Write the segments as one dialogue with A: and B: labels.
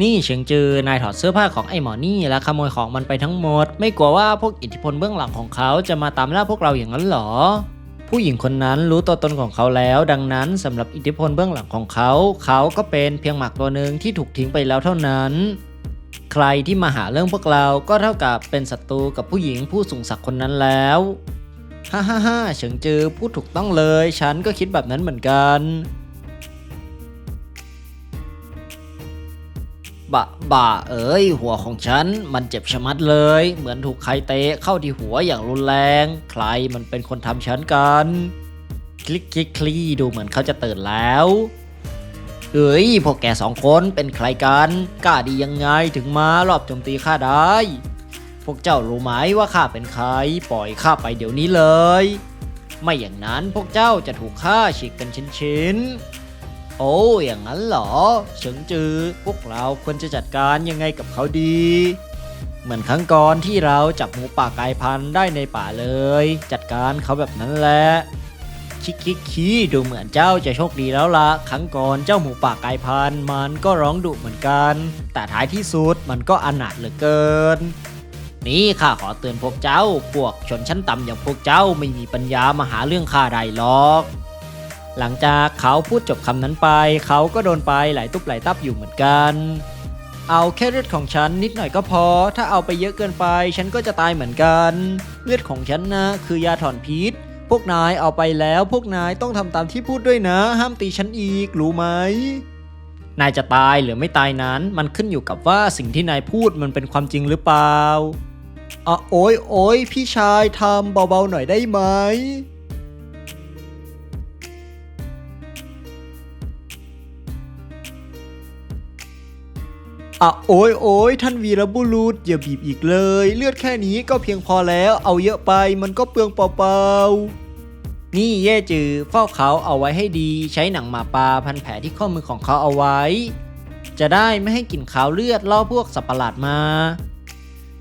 A: นี่เฉิงจือนายถอดเสื้อผ้าของไอ้หมอนี่และขโมยของมันไปทั้งหมด ไม่กลัวว่าพวกอิทธิพลเบื้องหลังของเขาจะมาตามล่าพวกเราอย่างนั้นหรอ ผู้หญิงคนนั้นรู้ตัวตนของเขาแล้ว ดังนั้นสำหรับอิทธิพลเบื้องหลังของเขา เขาก็เป็นเพียงหมากตัวหนึ่งที่ถูกทิ้งไปแล้วเท่านั้น ใครที่มาหาเรื่องพวกเราก็เท่ากับเป็นศัตรูกับผู้หญิงผู้สูงศักดิ์คนนั้นแล้วฮ่าฮ่าฮ่าเฉิงจือพูดถูกต้องเลย ฉันก็คิดแบบนั้นเหมือนกัน บะบ่าเอ้ยหัวของฉันมันเจ็บชะมัดเลย เหมือนถูกใครเตะเข้าที่หัวอย่างรุนแรง ใครมันเป็นคนทำฉันกัน คลิกคลิกคลีดูเหมือนเขาจะตื่นแล้วเอ้ยพวกแกสองคนเป็นใครกันกล้าดียังไงถึงมารอบโจมตีข้าได้ พวกเจ้ารู้ไหมว่าข้าเป็นใคร ปล่อยข้าไปเดี๋ยวนี้เลย ไม่อย่างนั้นพวกเจ้าจะถูกฆ่าฉีกเป็นชิ้นๆ โอ้ อย่างนั้นเหรอ เฉิงจือ พวกเราควรจะจัดการยังไงกับเขาดี เหมือนครั้งก่อนที่เราจับหมูป่ากลายพันธุ์ได้ในป่าเลย จัดการเขาแบบนั้นแหละคิกคิกคีดูเหมือนเจ้าจะโชคดีแล้วละครั้งก่อนเจ้าหมูป่ากลายพันธุ์มันก็ร้องดุเหมือนกัน แต่ท้ายที่สุดมันก็อนาถเหลือเกิน นี่ข้าขอเตือนพวกเจ้า พวกชนชั้นต่ำอย่างพวกเจ้าไม่มีปัญญามาหาเรื่องข้าได้หรอก หลังจากเขาพูดจบคำนั้นไป เขาก็โดนไปหลายตุบหลายตับอยู่เหมือนกัน เอาแค่เลือดของฉันนิดหน่อยก็พอ ถ้าเอาไปเยอะเกินไป ฉันก็จะตายเหมือนกัน เลือดของฉันนะ คือยาถอนพิษ พวกนายเอาไปแล้ว พวกนายต้องทำตามที่พูดด้วยนะ ห้ามตีฉันอีกรู้ไหมนายจะตายหรือไม่ตายนั้น มันขึ้นอยู่กับว่าสิ่งที่นายพูดมันเป็นความจริงหรือเปล่าอะโอ้ยโอ้ยพี่ชายทำเบาๆหน่อยได้ไหม อะโอ้ยโอ้ยท่านวีรบุรุษอย่าบีบอีกเลย เลือดแค่นี้ก็เพียงพอแล้ว เอาเยอะไปมันก็เปลืองเปล่าๆนี่เย่จือเฝ้าเขาเอาไว้ให้ดี ใช้หนังหมาป่าพันแผลที่ข้อมือของเขาเอาไว้ จะได้ไม่ให้กลิ่นขาวเลือดล่อพวกสัตว์ประหลาดมา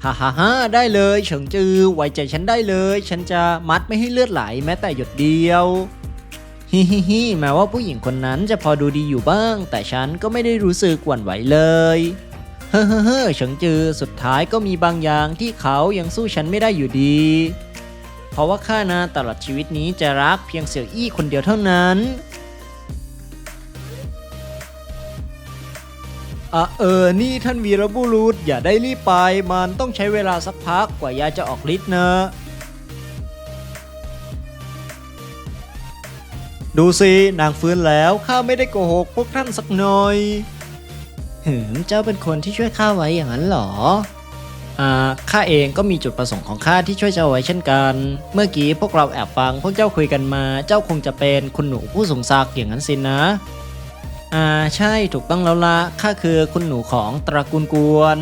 A: ฮ่าฮ่าฮ่าได้เลยเฉิงจือไว้ใจฉันได้เลย ฉันจะมัดไม่ให้เลือดไหลแม้แต่หยดเดียวฮิฮิฮิแม้ว่าผู้หญิงคนนั้นจะพอดูดีอยู่บ้าง แต่ฉันก็ไม่ได้รู้สึกหวั่นไหวเลย เฮ้อเฮ้อเฉิงจือสุดท้ายก็มีบางอย่างที่เขายังสู้ฉันไม่ได้อยู่ดี เพราะว่าข้านะตลอดชีวิตนี้จะรักเพียงเสี่ยวอี้คนเดียวเท่านั้นอะเออ นี่ท่านวีรบุรุษอย่าได้รีบไป มันต้องใช้เวลาสักพักกว่ายาจะออกฤทธิ์นะ ดูสิ นางฟื้นแล้ว ข้าไม่ได้โกหกพวกท่านสักหน่อย หืม เจ้าเป็นคนที่ช่วยข้าไว้อย่างนั้นหรอ อ่า ข้าเองก็มีจุดประสงค์ของข้าที่ช่วยเจ้าไว้เช่นกัน เมื่อกี้พวกเราแอบฟังพวกเจ้าคุยกันมา เจ้าคงจะเป็นคุณหนูผู้สงศักอย่างนั้นสินะ อ่า ใช่ ถูกต้องแล้วละข้าคือคุณหนูของตระกูลกวน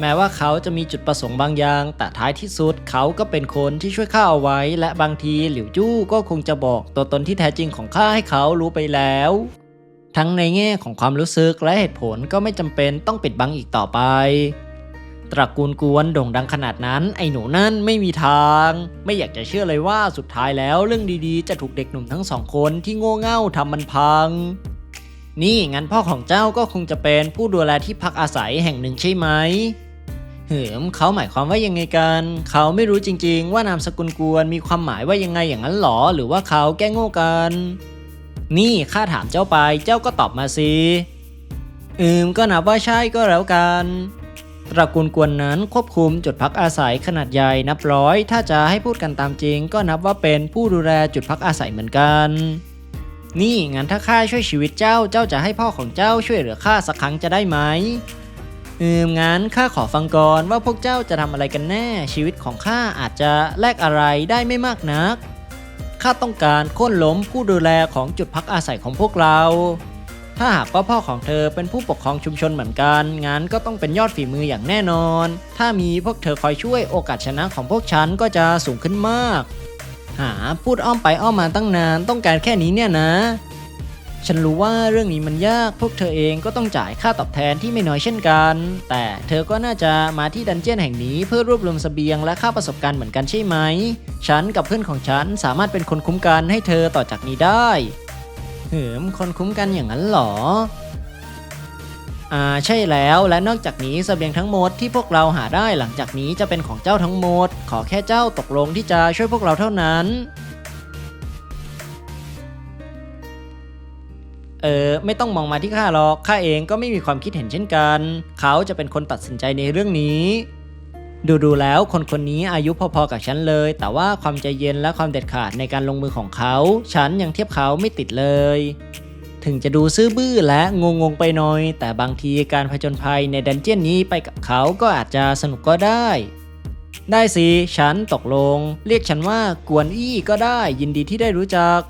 A: แม้ว่าเขาจะมีจุดประสงค์บางอย่าง แต่ท้ายที่สุดเขาก็เป็นคนที่ช่วยข้าเอาไว้ และบางทีหลิวจู้ก็คงจะบอกตัวตนที่แท้จริงของข้าให้เขารู้ไปแล้ว ทั้งในแง่ของความรู้สึกและเหตุผลก็ไม่จำเป็นต้องปิดบังอีกต่อไป ตระกูลกวนโด่งดังขนาดนั้น ไอ้หนูนั่นไม่มีทาง ไม่อยากจะเชื่อเลยว่าสุดท้ายแล้วเรื่องดีๆ จะถูกเด็กหนุ่มทั้งสองคนที่โง่เง่าทำมันพัง นี่งั้นพ่อของเจ้าก็คงจะเป็นผู้ดูแลที่พักอาศัยแห่งหนึ่งใช่ไหมเหิมเขาหมายความว่ายังไงกัน เขาไม่รู้จริง ๆ ว่านามสกุลกวนมีความหมายว่ายังไงอย่างนั้นหรอ หรือว่าเขาแก้งโง่กัน นี่ข้าถามเจ้าไปเจ้าก็ตอบมาสิอืมก็นับว่าใช่ก็แล้วกัน ตระกูลกวนนั้นควบคุมจุดพักอาศัยขนาดใหญ่นับร้อย ถ้าจะให้พูดกันตามจริง ก็นับว่าเป็นผู้ดูแลจุดพักอาศัยเหมือนกัน นี่งั้นถ้าข้าช่วยชีวิตเจ้าเจ้าจะให้พ่อของเจ้าช่วยเหลือข้าสักครั้งจะได้ไหมอืมงั้นข้าขอฟังก่อนว่าพวกเจ้าจะทำอะไรกันแน่ ชีวิตของข้าอาจจะแลกอะไรได้ไม่มากนัก ข้าต้องการโค่นล้มผู้ดูแลของจุดพักอาศัยของพวกเรา ถ้าหากว่าพ่อของเธอเป็นผู้ปกครองชุมชนเหมือนกัน งานก็ต้องเป็นยอดฝีมืออย่างแน่นอน ถ้ามีพวกเธอคอยช่วยโอกาสชนะของพวกฉันก็จะสูงขึ้นมาก หาพูดอ้อมไปอ้อมมาตั้งนานต้องการแค่นี้เนี่ยนะ ฉันรู้ว่าเรื่องนี้มันยากพวกเธอเองก็ต้องจ่ายค่าตอบแทนที่ไม่น้อยเช่นกัน แต่เธอก็น่าจะมาที่ดันเจี้ยนแห่งนี้เพื่อรวบรวมเสบียงและค่าประสบการณ์เหมือนกันใช่ไหม ฉันกับเพื่อนของฉันสามารถเป็นคนคุ้มกันให้เธอต่อจากนี้ได้เหิมคนคุ้มกันอย่างนั้นหรออ่าใช่แล้วและนอกจากนี้สเสบียงทั้งหมดที่พวกเราหาได้หลังจากนี้จะเป็นของเจ้าทั้งหมด ขอแค่เจ้าตกลงที่จะช่วยพวกเราเท่านั้น เออไม่ต้องมองมาที่ข้าหรอกข้าเองก็ไม่มีความคิดเห็นเช่นกัน เขาจะเป็นคนตัดสินใจในเรื่องนี้ ดูดูแล้วคนคนนี้อายุพอๆกับฉันเลย แต่ว่าความใจเย็นและความเด็ดขาดในการลงมือของเขา ฉันยังเทียบเขาไม่ติดเลย ถึงจะดูซื่อบื้อและงงงไปหน่อย แต่บางทีการผจญภัยในดันเจียนนี้ไปกับเขาก็อาจจะสนุกก็ได้ได้สิ ฉันตกลง เรียกฉันว่ากวนอี้ก็ได้ยินดีที่ได้รู้จัก